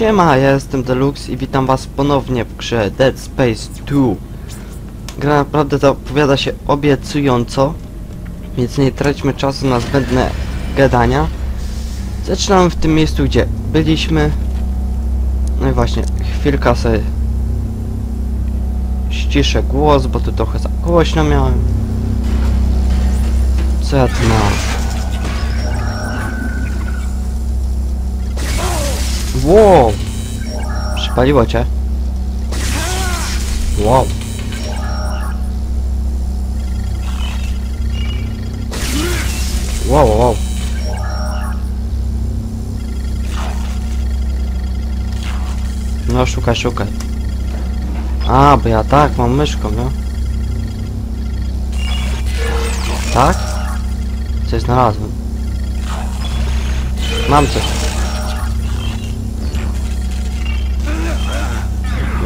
Siema, ja jestem Deluxe i witam was ponownie w grze Dead Space 2. Gra naprawdę zapowiada się obiecująco, więc nie traćmy czasu na zbędne gadania. Zaczynamy w tym miejscu, gdzie byliśmy. No i właśnie, chwilka sobie ściszę głos, bo tu trochę za głośno miałem. Co ja tu mam? Wow. Wow, wow, wow. No szukaj, szukaj. A, bo ja tak, mam myszką, no. Tak? Coś znalazłem. Mam coś.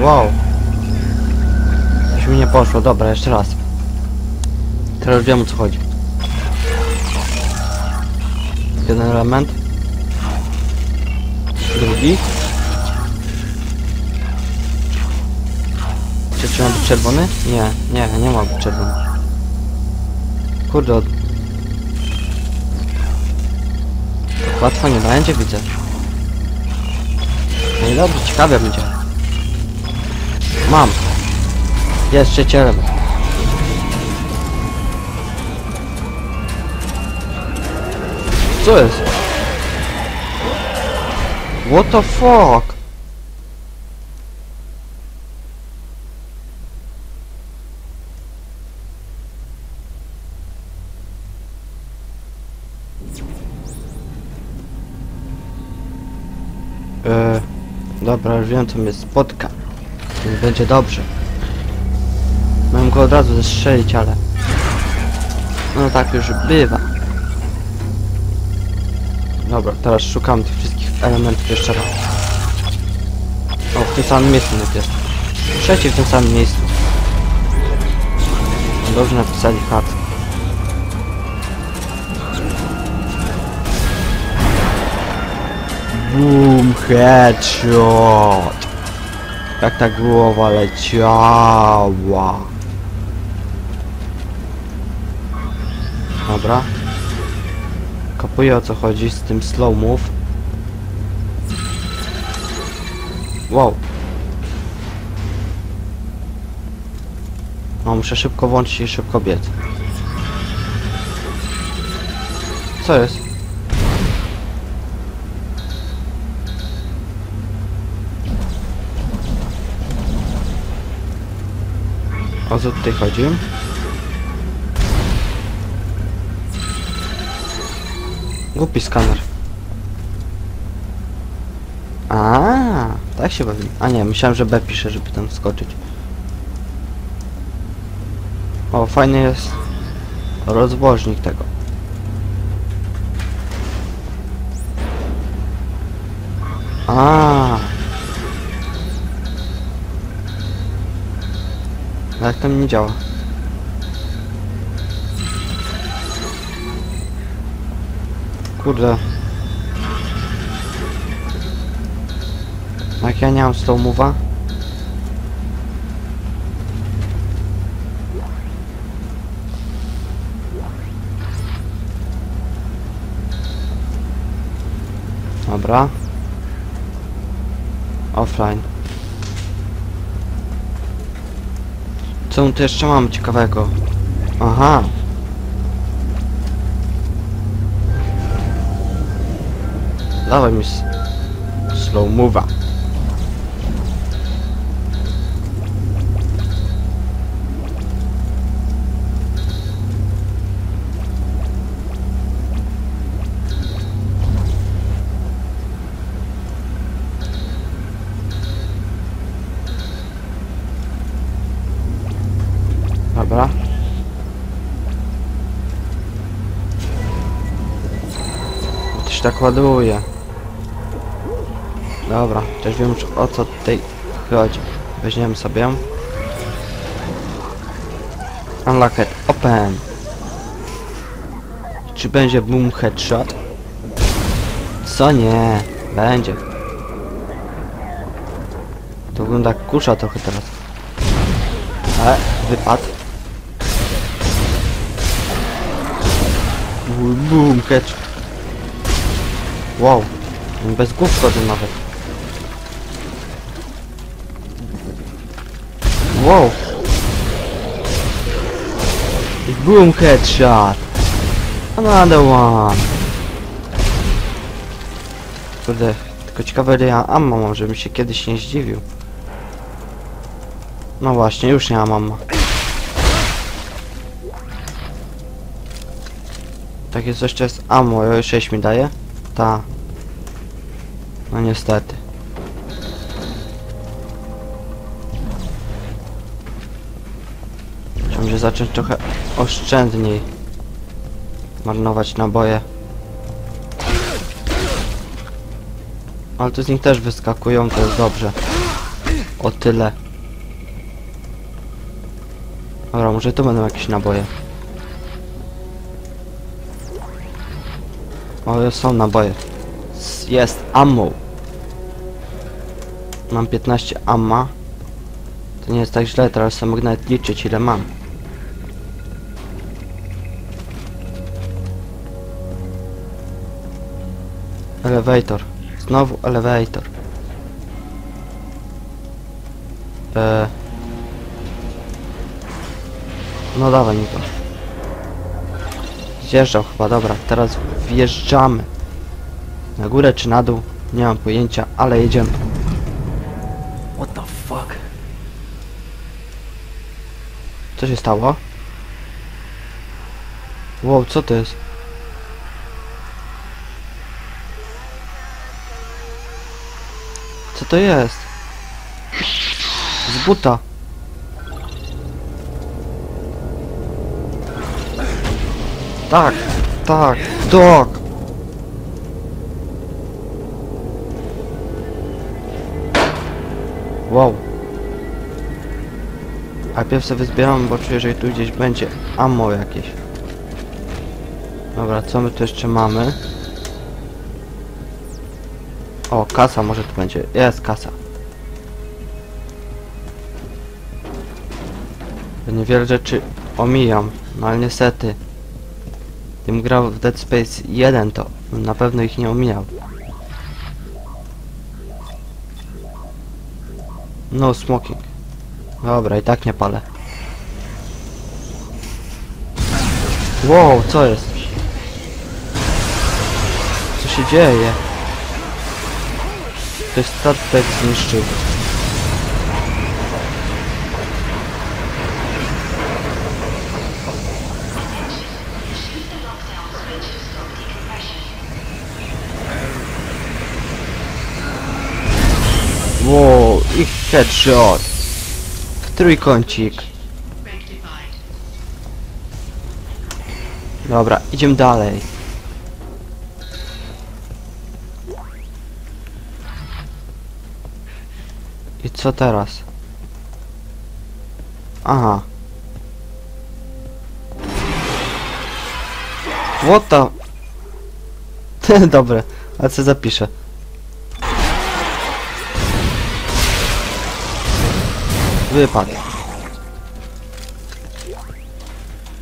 Wow. Coś mi nie poszło, dobra, jeszcze raz. Teraz już wiem o co chodzi. Jeden element. Drugi. Czy trzeba być czerwony? Nie, nie, nie ma być czerwony. Kurde. łatwo nie będzie, widzę. No i dobrze, ciekawe będzie. Mam. Jest element. Co jest? What the fuck? Eee, dobra, już wiem co mnie spotka. Więc będzie dobrze. Miałem go od razu zestrzelić, ale... No tak już bywa. Dobra, teraz szukam tych wszystkich elementów jeszcze raz. O, w tym samym miejscu najpierw. Trzeci w tym samym miejscu. Dobrze napisali hat. Boom, headshot. Jak ta głowa leciała. Dobra. Kapuję o co chodzi z tym slow move. Wow. No muszę szybko włączyć i szybko biec. Co jest? O co tutaj chodzi? Głupi skaner. A, tak się bawi. A nie, myślałem, że B pisze, żeby tam wskoczyć. O, fajny jest rozwoźnik tego. Jak to mi nie działa? Kurde. Jak ja nie mam slow move'a? Dobra. Offline. Co tu jeszcze mam ciekawego? Aha. Dawaj mi slow move'a. Tak ładuje. Dobra, też wiem już o co tutaj chodzi. Weźmiemy sobie. Unlocked. Open. Czy będzie boom headshot? Co nie? Będzie. To wygląda jak kusza trochę teraz. E, wypad. Boom, catch. Wow. Bez głów chodzę nawet. Wow. Boom, headshot. Another one. Kurde, tylko ciekawe ja ammo mam, żebym się kiedyś nie zdziwił. No właśnie, już nie mam ammo. Takie coś to jest ammo, e, 6 mi daje? Ta. No niestety. Chciałbym zacząć trochę oszczędniej marnować naboje. Ale to z nich też wyskakują, to jest dobrze. O tyle. Dobra, może tu będą jakieś naboje. O, są naboje. Jest ammo. Mam 15 amma. To nie jest tak źle, teraz sobie mogę nawet liczyć ile mam. Elevator. Znowu elevator. Eee. No dawaj mi to. Zjeżdżał chyba, dobra, teraz wjeżdżamy. Na górę czy na dół? Nie mam pojęcia, ale jedziemy. Co się stało? Wow, co to jest? Co to jest? Z buta. Tak, tak, tak. Wow. Najpierw sobie zbieram, bo czuję, że tu gdzieś będzie ammo jakieś. Dobra, co my tu jeszcze mamy? O, kasa może tu będzie. Jest kasa. Niewiele rzeczy omijam, no ale niestety. Gdybym grał w Dead Space 1 to na pewno ich nie omijał. No smoking. Dobra, i tak nie palę. Wow, co jest? Co się dzieje? To jest statek zniszczył. Wow, i headshot. Trójkącik. Dobra, idziemy dalej. I co teraz? Aha. What the... Dobre, a co zapiszę? Wypadł.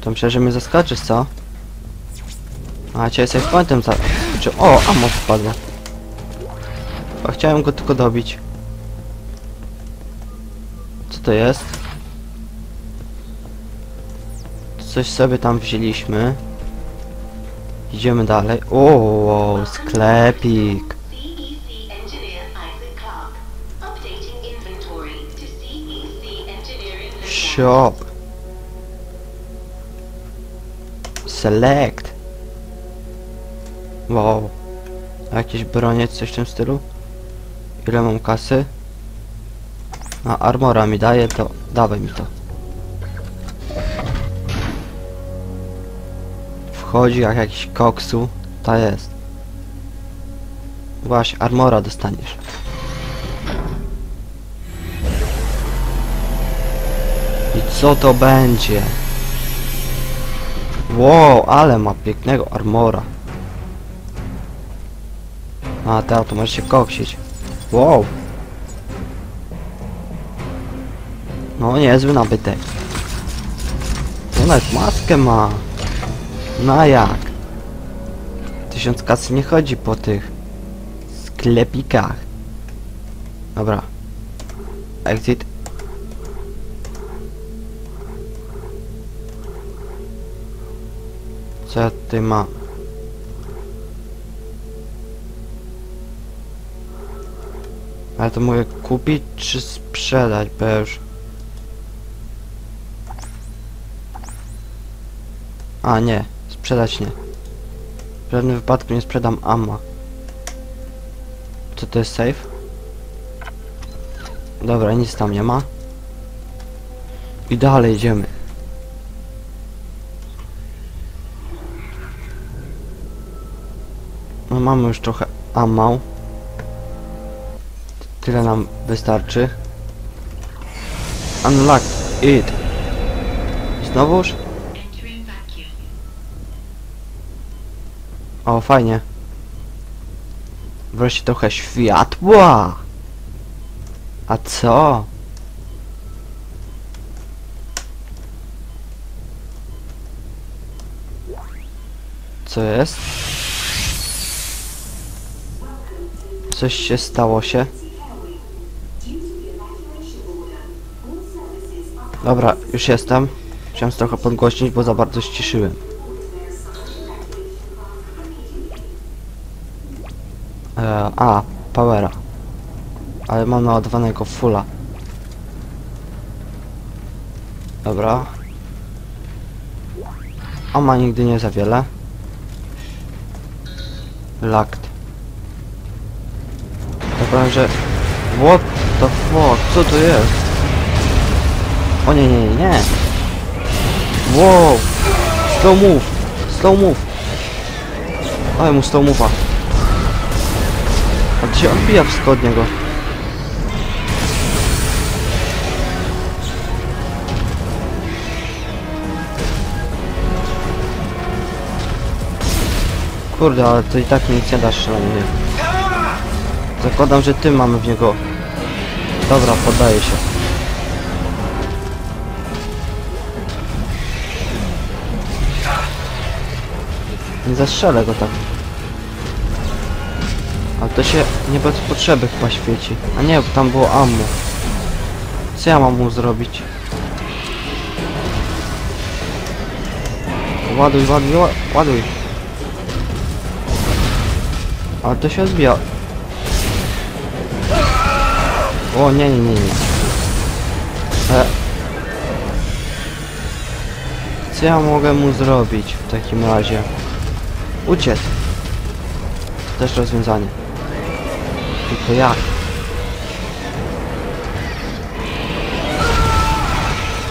To myślę, że mnie zaskoczysz, co? A cię jest pointem za... Czy... O, amo wpadło. A chciałem go tylko dobić. Co to jest? Coś sobie tam wzięliśmy. Idziemy dalej. O, sklepik. Shop. Select. Wow. A Jakieś bronie, coś w tym stylu? Ile mam kasy? A armora mi daje, to dawaj mi to. Wchodzi jak jakiś koksu. Ta jest. Właśnie, armora dostaniesz. I co to będzie? Wow, ale ma pięknego armora. A teraz to może się koksić. Wow. No niezły nabytek. No nawet maskę ma. No a jak? Tysiąc kasy nie chodzi po tych sklepikach. Dobra. Exit. Co ja tutaj mam? Ale to mogę kupić czy sprzedać, bo już... A nie, sprzedać nie. W żadnym wypadku nie sprzedam amma. Co to jest safe? Dobra, nic tam nie ma. I dalej idziemy. Mamy już trochę ammo. Tyle nam wystarczy. Unlock it. Znowuż? O, fajnie. Wreszcie trochę światła. A co? Co jest? Coś się stało się? Dobra, już jestem. Chciałem trochę podgłośnić, bo za bardzo ściszyłem. E, a, powera. Ale mam naładowanego fulla. Dobra. A ma nigdy nie za wiele. Lakt. Że... What the fuck? Co to jest? O nie, nie, nie, nie. Wow! Slow move! Slow move! Ale mu slow move'a. A gdzie on pija wschodniego? Kurde, ale to i tak nic nie da strzelanie. Zakładam, że tym mamy w niego. Dobra, poddaję się. Nie zastrzelę go tak. Ale to się nie bez potrzeby chyba świeci. A nie, bo tam było ammo. Co ja mam mu zrobić? Ładuj, ładuj, ła- ładuj. Ale to się odbija. O, nie, nie, nie, nie. E. Co ja mogę mu zrobić w takim razie? Uciec. To też rozwiązanie. Tylko jak?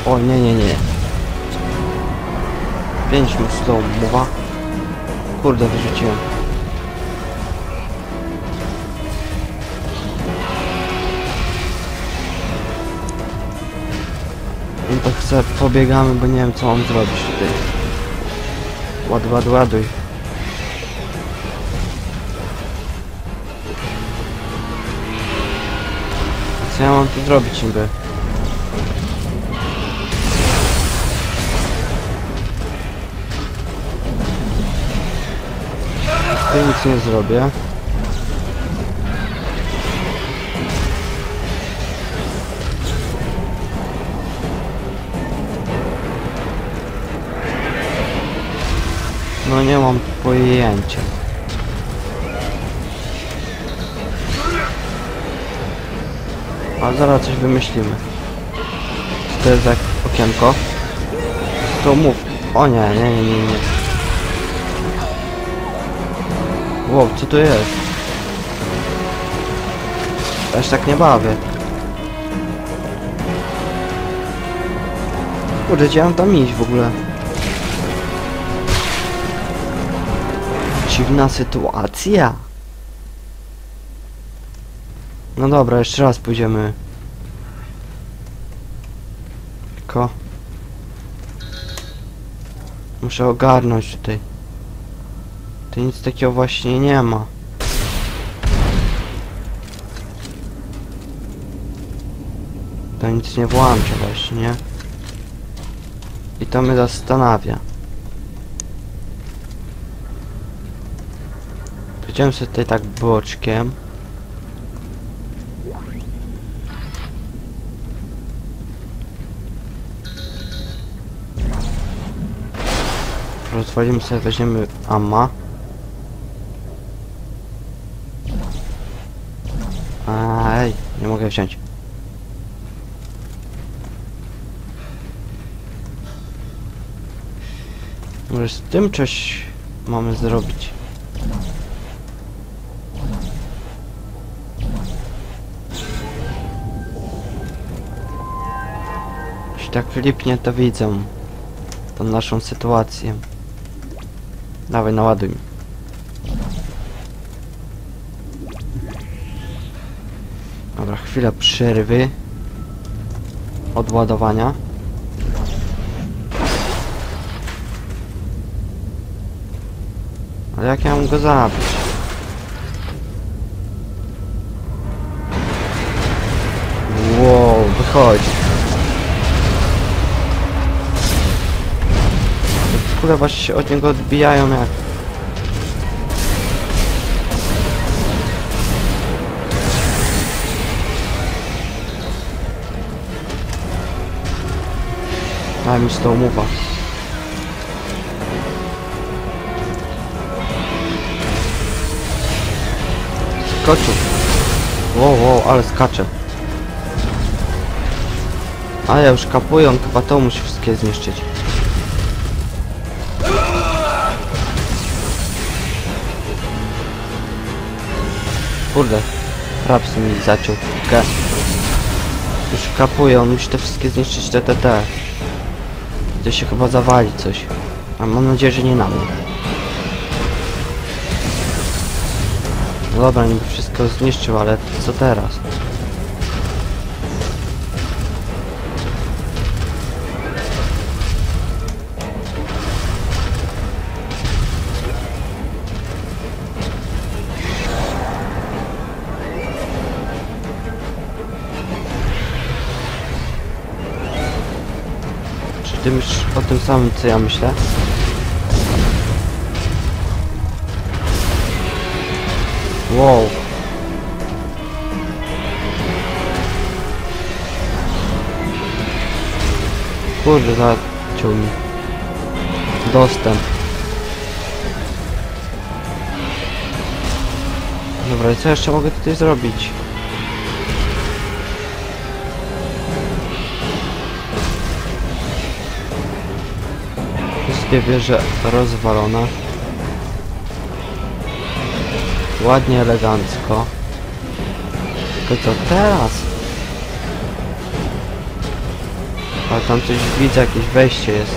O, nie, nie, nie. Pięć slow mowa. Kurde, wyrzuciłem. To chcę, pobiegamy, bo nie wiem co mam zrobić tutaj. Ładuj, ładuj, ładuj. Co ja mam tu zrobić niby? Tu nic nie zrobię. No nie mam pojęcia. A zaraz coś wymyślimy. Co to jest za okienko? To mów. O nie, nie, nie, nie, nie. Wow, co to jest? Się tak nie bawię. Kurde, gdzie mam tam iść w ogóle? Dziwna sytuacja. No dobra, jeszcze raz pójdziemy. Tylko... Muszę ogarnąć tutaj. Tu nic takiego właśnie nie ma. To nic nie włącza właśnie, nie? I to mnie zastanawia. Powiedziałem sobie tutaj tak boczkiem. Rozwalimy sobie, weźmiemy Amma. Aj, nie mogę wziąć. Może z tym coś mamy zrobić. Tak lipnie to widzę tą naszą sytuację. Dawaj, naładuj mi. Dobra, chwila przerwy. Od ładowania. Ale jak ja mam go zabić? Wow, wychodzi. Kule właśnie się od niego odbijają jak... Daj mi tą umowa. Skoczył. Wow, wow, ale skacze. A ja już kapują, chyba to musi wszystkie zniszczyć. Kurde, Raps mi zaciął piłkę. Już kapuje, on musi te wszystkie zniszczyć TTT. To się chyba zawali coś. A mam nadzieję, że nie na mnie. Dobra, niby wszystko zniszczył, ale co teraz? Czy ty myślisz o tym samym, co ja myślę? Wow. Kurde, zaciął mi. Dostęp. Dobra, co jeszcze mogę tutaj zrobić? Wszystkie wieże rozwalone. Ładnie, elegancko. Tylko co teraz? Ale tam coś widzę, jakieś wejście jest.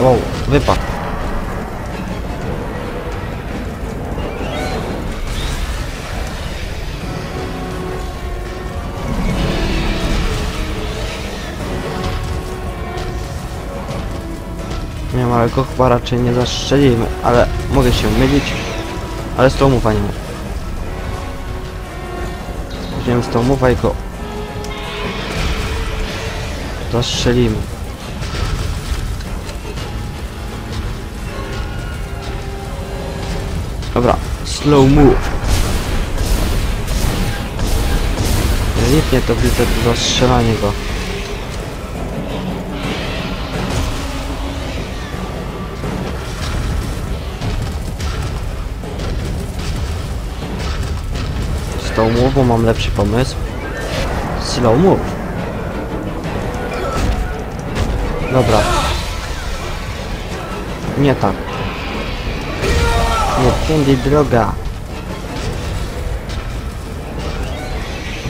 Wow, wypadł. Ale go chyba raczej nie zastrzelimy, ale mogę się mylić. Ale z tą mowa nie. Weźmiemy z tą mowa i go zastrzelimy. Dobra, slow move. Lipnie to widzę zastrzelanie go. Z tą mową mam lepszy pomysł. Slow move. Dobra. Nie tak. Nie tędy droga.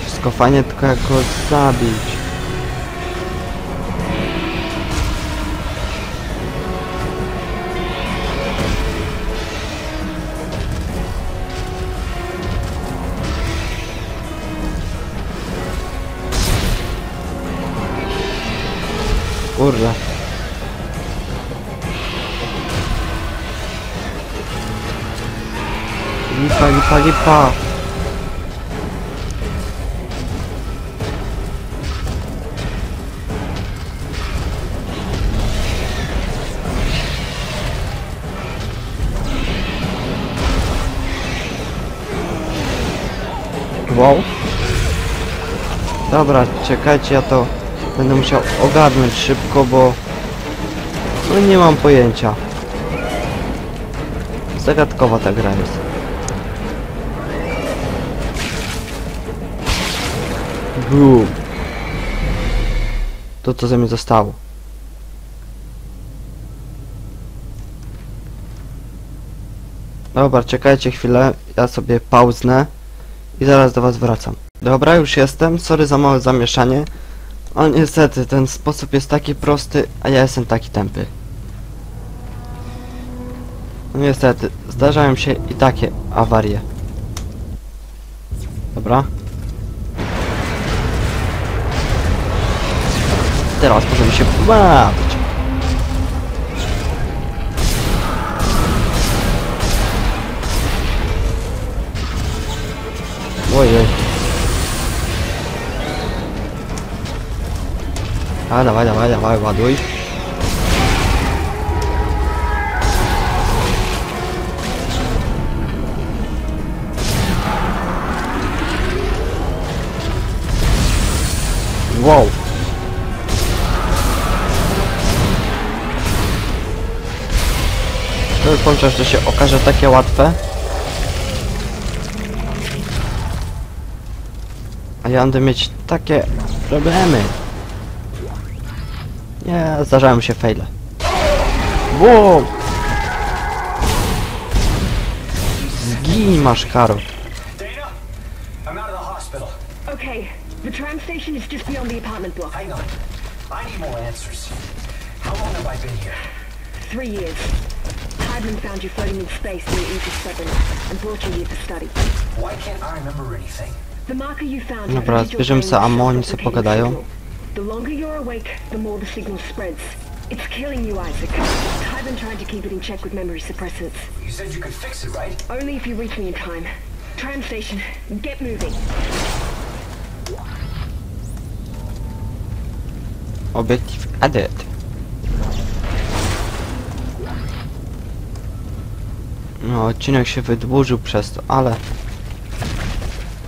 Wszystko fajnie, tylko jak go zabić. Kurwa. Lipa, lipa, lipa. Wow. Dobra, czekajcie, ja то. Będę musiał ogarnąć szybko, bo no nie mam pojęcia. Zagadkowa ta gra jest. Boom. To co ze mnie zostało. Dobra, czekajcie chwilę, ja sobie pauznę i zaraz do was wracam. Dobra, już jestem, sorry za małe zamieszanie, ale niestety ten sposób jest taki prosty, a ja jestem taki tępy. No niestety, zdarzają się i takie awarie. Dobra. Teraz możemy się bawić. Ojej. A, dawaj, dawaj, dawaj, ładuj. Wow. To już że się okaże takie łatwe. A ja będę mieć takie problemy. Nie, zdarzają się faile. Wow! Zgij, masz karo. Okay, the tram station is just beyond the apartment block. Hang on. I need more answers. How long have I been here? Three years. Tideman found you floating in space near Aegis 7 and brought you here to study. Why can't I remember anything? The marker you found Dobra, zbierzemy brain ammo, oni self-replicating pogadają. The longer you're awake, the more the signal spreads. It's killing you, Isaac. Tideman tried to keep it in check with memory suppressants. You said you could fix it, right? Only if you reach me in time. Tram station, get moving. Obiektyw added. No, odcinek się wydłużył przez to, ale...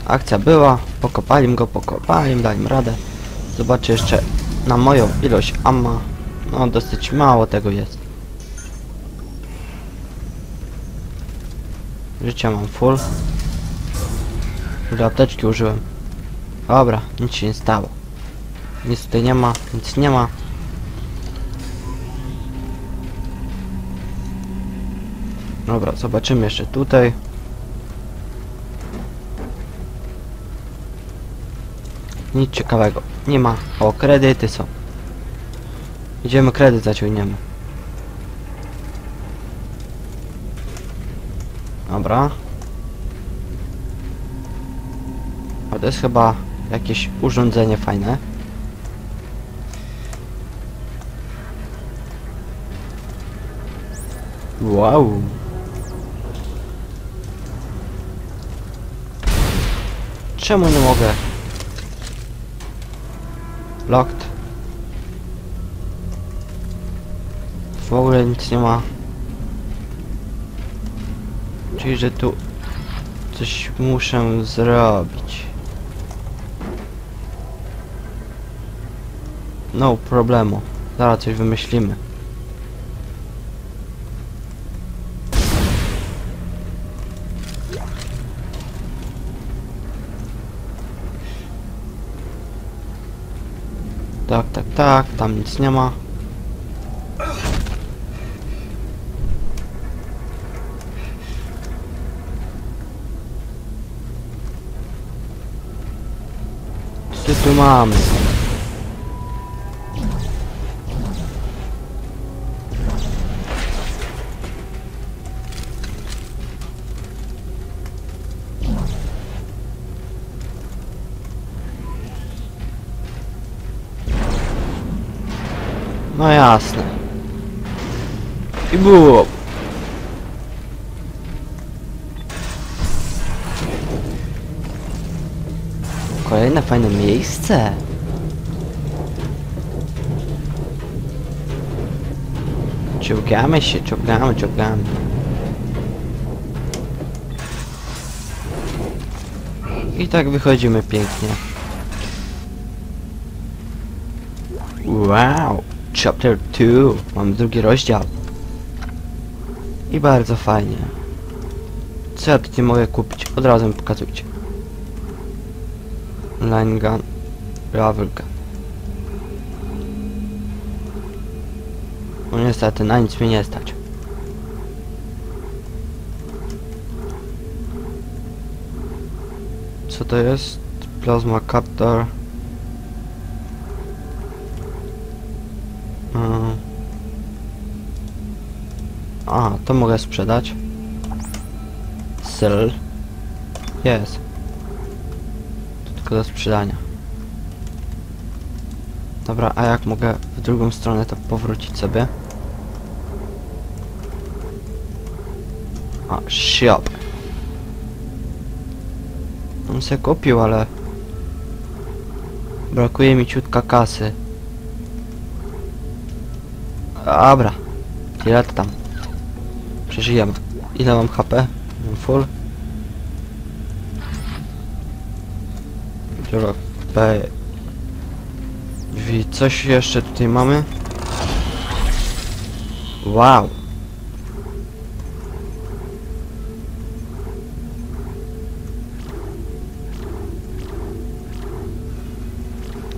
Akcja była, pokopali go, pokopali dali im radę. Zobaczę jeszcze na moją ilość amma. No, dosyć mało tego jest. Życia mam full. Ile użyłem. Dobra, nic się nie stało. Nic tutaj nie ma, nic nie ma. Dobra, zobaczymy jeszcze tutaj. Nic ciekawego. Nie ma. O, kredyty są. Idziemy kredyt zaciągniemy. Dobra. A to jest chyba jakieś urządzenie fajne. Wow. Czemu nie mogę? Locked. W ogóle nic nie ma. Czyli, że tu coś muszę zrobić. No problemu. Zaraz coś wymyślimy. Tak, tam nic nie ma. Co tu mamy? No jasne. I było. Kolejne fajne miejsce. Czołgamy się, czołgamy, czołgamy. I tak wychodzimy pięknie. Wow! Chapter 2. Mamy drugi rozdział. I bardzo fajnie. Co ja tutaj mogę kupić? Od razu mi pokazujcie. Line gun. Ravel gun. No niestety, na nic mnie nie stać. Co to jest? Plasma Captor. A, to mogę sprzedać. Sell. Jest. To tylko do sprzedania. Dobra, a jak mogę w drugą stronę to powrócić sobie? A, shop. On se kupił, ale... Brakuje mi ciutka kasy. Dobra. Tyle tam. Przeżyjemy. Ile mam HP? Mam full. Dobra, B. Drzwi. Coś jeszcze tutaj mamy? Wow.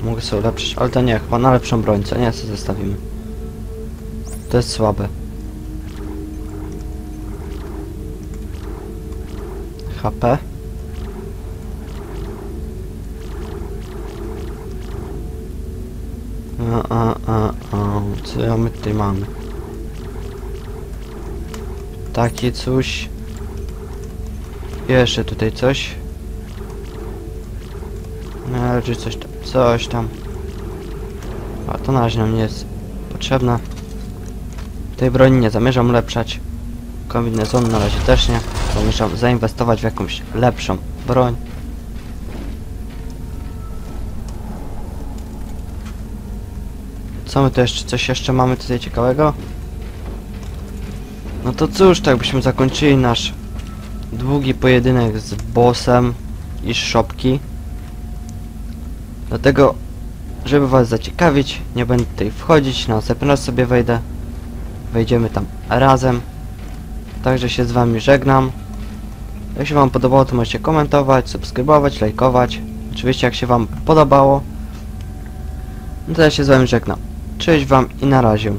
Mogę sobie ulepszyć, ale to nie, chyba na lepszą broń, co nie, co zostawimy. To jest słabe. HP. A, a, a, a, co my tutaj mamy? Takie coś. Jeszcze tutaj coś. No, ale czy coś tam, coś tam. A to na razie nam nie jest potrzebna. Tej broni nie zamierzam ulepszać. Kombinezon na razie też nie. Zamierzam zainwestować w jakąś lepszą broń. Co my tu jeszcze, coś jeszcze mamy tutaj ciekawego? No to cóż, tak byśmy zakończyli nasz długi pojedynek z bossem i szopki. Dlatego, żeby was zaciekawić, nie będę tutaj wchodzić, na następny raz sobie wejdę. Wejdziemy tam razem. Także się z wami żegnam. Jak się wam podobało, to możecie komentować, subskrybować, lajkować. Oczywiście jak się wam podobało, no to ja się z wami żegnam. Cześć wam i na razie.